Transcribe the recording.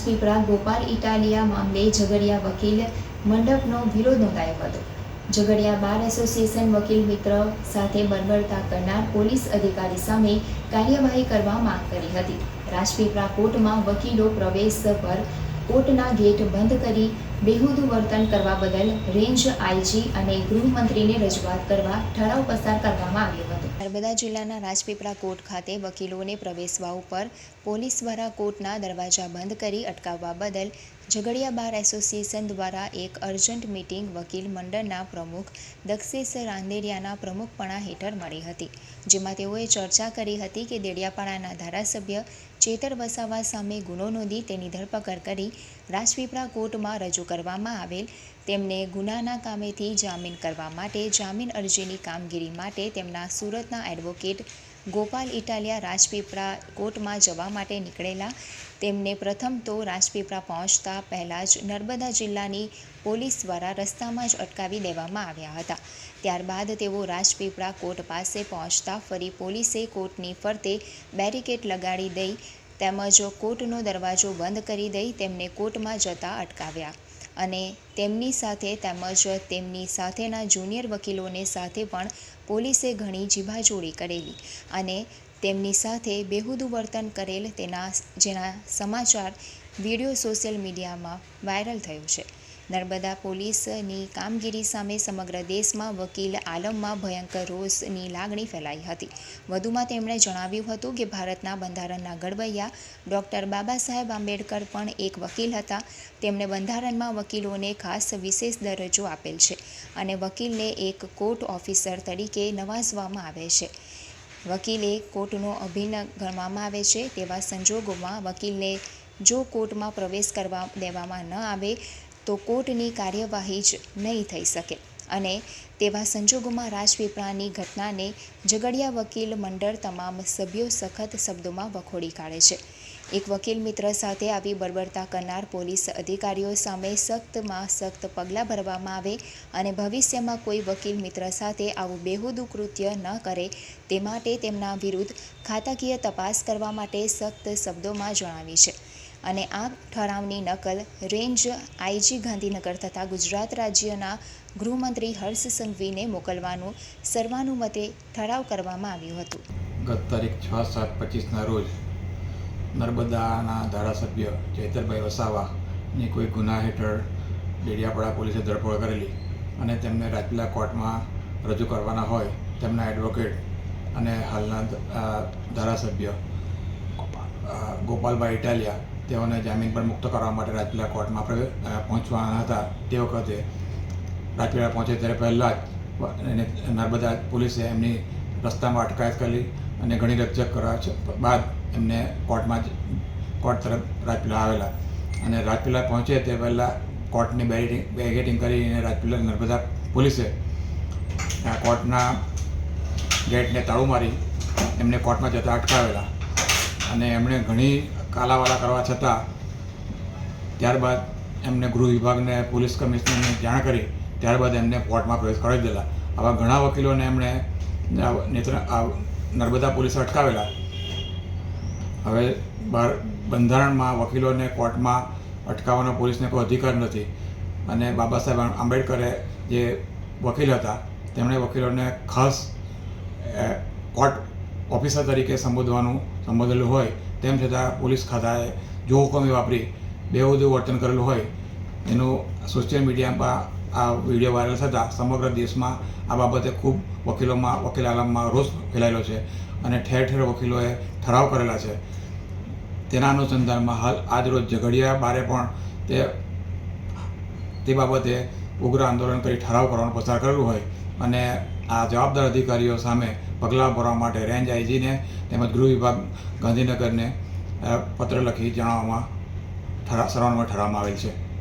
રાજપીપળા ગોપાલ ઇટાલિયા મામલે ઝઘડિયા વકીલ મંડપનો વિરોધ નોંધાયો હતો. ઝઘડિયા બાર એસોસિએશન વકીલ મિત્ર સાથે બરબરતા કરનાર પોલીસ અધિકારી સામે કાર્યવાહી કરવા માંગ કરી હતી. રાજપીપળા કોર્ટમાં વકીલો પ્રવેશ પર કોર્ટના ગેટ બંધ કરી બેહુદું વર્તન કરવા બદલ રેન્જ, આઈજી અને ગૃહમંત્રીને રજૂઆત કરવા ઠરાવ પસાર કરવામાં આવ્યો હતો. નર્મદા જિલ્લાના રાજપીપળા કોર્ટ ખાતે વકીલોને પ્રવેશવા ઉપર પોલીસ દ્વારા કોર્ટના દરવાજા બંધ કરી અટકાવવા બદલ ઝઘડિયા બાર એસોસિએશન દ્વારા એક અર્જન્ટ મીટિંગ વકીલ મંડળના પ્રમુખ દક્ષેશ રાંદેરિયાના પ્રમુખપણા હેઠળ મળી હતી, જેમાં તેઓએ ચર્ચા કરી હતી કે દેડિયાપાડાના ધારાસભ્ય ચેતર વસાવા સામે ગુનો નોંધી તેની ધરપકડ કરી રાજપીપળા કોર્ટમાં રજૂ કરવામાં આવેલ તેમને ગુનાના કામેથી જામીન કરવા માટે જામીન અરજીની કામગીરી માટે તેમના સુરતના એડવોકેટ ગોપાલ ઇટાલિયા રાજપીપળા કોર્ટમાં જવા માટે નીકળેલા. તેમને પ્રથમ તો રાજપીપળા પહોંચતા પહેલાં જ નર્મદા જિલ્લાની પોલીસ દ્વારા રસ્તામાં જ અટકાવી દેવામાં આવ્યા હતા. ત્યારબાદ તેઓ રાજપીપળા કોર્ટ પાસે પહોંચતા ફરી પોલીસે કોર્ટની ફરતે બેરિકેડ લગાડી દઈ તેમજ કોર્ટનો દરવાજો બંધ કરી દઈ તેમને કોર્ટમાં જતા અટકાવ્યા. અને તેમની સાથે તેમજ તેમની સાથેના જુનિયર વકીલોને સાથે પણ પોલીસે ઘણી જીભાજોડી કરેલી અને તેમની સાથે બેહુદું વર્તન કરેલ તેના, જેના સમાચાર વીડિયો સોશિયલ મીડિયામાં વાયરલ થયો છે. નર્મદા પોલીસની કામગીરી સામે સમગ્ર દેશમાં વકીલ આલમમાં ભયંકર રોષની લાગણી ફેલાઈ હતી. વધુમાં તેમણે જણાવ્યું હતું કે ભારતના બંધારણના ઘડવૈયા ડૉક્ટર બાબા સાહેબ આંબેડકર પણ એક વકીલ હતા. તેમણે બંધારણમાં વકીલોને ખાસ વિશેષ દરજ્જો આપેલ છે અને વકીલને એક કોર્ટ ઓફિસર તરીકે નવાજવામાં આવે છે. વકીલ કોર્ટનો અભિન્ન ગણવામાં આવે છે તેવા સંજોગોમાં વકીલને જો કોર્ટમાં પ્રવેશ કરવા દેવામાં ન આવે તો કોર્ટની કાર્યવાહી જ નહીં થઈ શકે. અને તેવા સંજોગોમાં રાજપીપળાની ઘટનાને ઝઘડિયા વકીલ મંડળ તમામ સભ્યો સખત શબ્દોમાં વખોડી કાઢે છે. એક વકીલ મિત્ર સાથે આવી બર્બરતા કરનાર પોલીસ અધિકારીઓ સામે સખ્તમાં સખ્ત પગલાં ભરવામાં આવે અને ભવિષ્યમાં કોઈ વકીલ મિત્ર સાથે આવું બેહુદુ કૃત્ય ન કરે તે માટે તેમના વિરુદ્ધ ખાતાકીય તપાસ કરવા માટે સખ્ત શબ્દોમાં જણાવી છે. અને આ ઠરાવની નકલ રેન્જ આઈજી ગાંધીનગર તથા ગુજરાત રાજ્યના ગૃહમંત્રી હર્ષ સંઘવીને મોકલવાનું સર્વાનુમતે ઠરાવ કરવામાં આવ્યું હતું. ગત તારીખ છ સાત પચીસના રોજ નર્મદાના ધારાસભ્ય ચૈતરભાઈ વસાવાની કોઈ ગુના હેઠળ ડેડિયાપાડા પોલીસે ધરપકડ કરેલી અને તેમને રાજપીલા કોર્ટમાં રજૂ કરવાના હોય તેમના એડવોકેટ અને હાલના ધારાસભ્ય ગોપાલભાઈ ઇટાલિયા તેઓને જામીન પર મુક્ત કરવા માટે રાજપીલા કોર્ટમાં પહોંચવા હતા. તે વખતે રાજપીલા પહોંચે ત્યારે પહેલાં જ નર્મદા પોલીસે એમની રસ્તામાં અટકાયત કરી અને ઘણી રકઝક કરવા બાદ એમને કોર્ટમાં જ, કોર્ટ તરફ રાજપીલા આવેલા. અને રાજપીલા પહોંચે તે પહેલાં કોર્ટની બેરિટિંગ બેગેટિંગ કરીને રાજપીલા નર્મદા પોલીસે કોર્ટના ગેટને તાળું મારી એમને કોર્ટમાં જતા અટકાવેલા. અને એમણે ઘણી કાલાવાલા કરવા છતાં ત્યારબાદ એમને ગૃહ વિભાગને, પોલીસ કમિશનરને જાણ કરી, ત્યારબાદ એમને કોર્ટમાં પ્રવેશ કરાવી દેલા આવા ઘણા વકીલોને એમણે નેત્ર નર્મદા પોલીસે અટકાવેલા. હવે બાર, બંધારણમાં વકીલોને કોર્ટમાં અટકાવવાનો પોલીસને કોઈ અધિકાર નથી. અને બાબા સાહેબ આંબેડકરે જે વકીલ હતા, તેમણે વકીલોને ખાસ કોર્ટ ઓફિસર તરીકે સંબોધવાનું સંબોધેલું હોય તેમ છતાં પોલીસ ખાતાએ જો હુકમી વાપરી બેહુદું વર્તન કરેલું હોય એનું સોશિયલ મીડિયામાં આ વીડિયો વાયરલ થતાં સમગ્ર દેશમાં આ બાબતે ખૂબ વકીલોમાં, વકીલ આલમમાં રોષ ફેલાયેલો છે અને ઠેર ઠેર વકીલોએ ઠરાવ કરેલા છે. તેના અનુસંધાનમાં હાલ આજરોજ ઝઘડિયા બારે પણ તે તે બાબતે ઉગ્ર આંદોલન કરી ઠરાવ કરવાનું પસાર કરેલું હોય અને આ જવાબદાર અધિકારીઓ સામે પગલાં ભરવા માટે રેન્જ આઈજીને તેમજ ગૃહ વિભાગ ગાંધીનગરને પત્ર લખી જણાવવામાં ઠરા સર્વાનુમતે ઠરાવવામાં આવેલ છે.